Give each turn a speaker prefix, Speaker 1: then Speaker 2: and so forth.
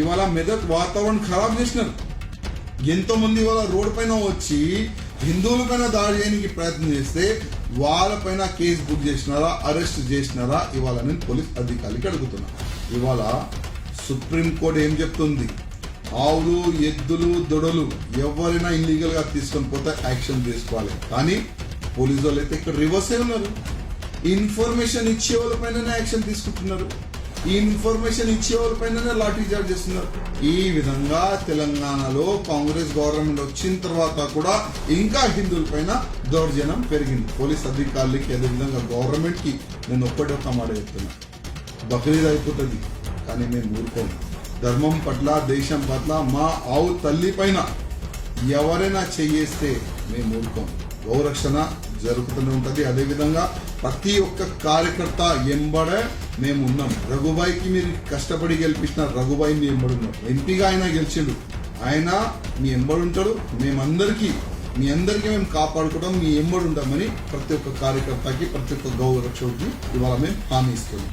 Speaker 1: ఇవాళ మెదక్ వాతావరణం ఖరాబ్ చేసినారు. ఎంతో మంది ఇవాళ రోడ్ పైన వచ్చి హిందువుల పైన దాడి చేయడానికి ప్రయత్నం చేస్తే వాళ్ళపైన కేసు బుక్ చేసినారా అరెస్ట్ చేసినారా ఇవాళ నేను పోలీస్ అధికారికి అడుగుతున్నా. ఇవాళ సుప్రీంకోర్టు ఏం చెప్తుంది? ఆవులు ఎద్దులు దొడలు ఎవరైనా ఇల్లీగల్గా తీసుకొని పోతే యాక్షన్ తీసుకోవాలి. కానీ పోలీసు వాళ్ళు అయితే ఇక్కడ రివర్సే ఉన్నారు. ఇన్ఫర్మేషన్ ఇచ్చే వాళ్ళ పైన యాక్షన్ తీసుకుంటున్నారు. ఈ ఇన్ఫర్మేషన్ ఇచ్చే పైన లాఠీ చార్జ్ చేస్తున్నారు. ఈ విధంగా తెలంగాణలో కాంగ్రెస్ గవర్నమెంట్ వచ్చిన తర్వాత కూడా ఇంకా హిందువుల పైన దౌర్జన్యం పెరిగింది. పోలీస్ అధికారులకి అదే విధంగా గవర్నమెంట్కి నేను ఒక్కటి ఒక్క మాట చెప్తున్నా. బక్రీద్ అయిపోతుంది కానీ మేము ఊరుకోము ధర్మం పట్ల దేశం పట్ల మా ఆవు తల్లి పైన ఎవరైనా చెయ్యేస్తే మేము ఊరుకోము గౌరక్షణ జరుగుతూనే ఉంటుంది. అదేవిధంగా ప్రతి ఒక్క కార్యకర్త ఎంబడే మేము ఉన్నాం రఘుబాయికి మీరు కష్టపడి గెలిపించిన రఘుబాయి మీ ఎంబడి ఉన్నాం ఎంపీగా ఆయన గెలిచిండు. ఆయన మీ ఎంబడి ఉంటాడు. మేమందరికీ మీ అందరికీ మేము కాపాడుకోవడం మీ ఎంబడి ఉంటామని ప్రతి ఒక్క కార్యకర్తకి ప్రతి ఒక్క గౌరక్షకుడికి ఇవాళ మేము హామీ ఇస్తున్నాం.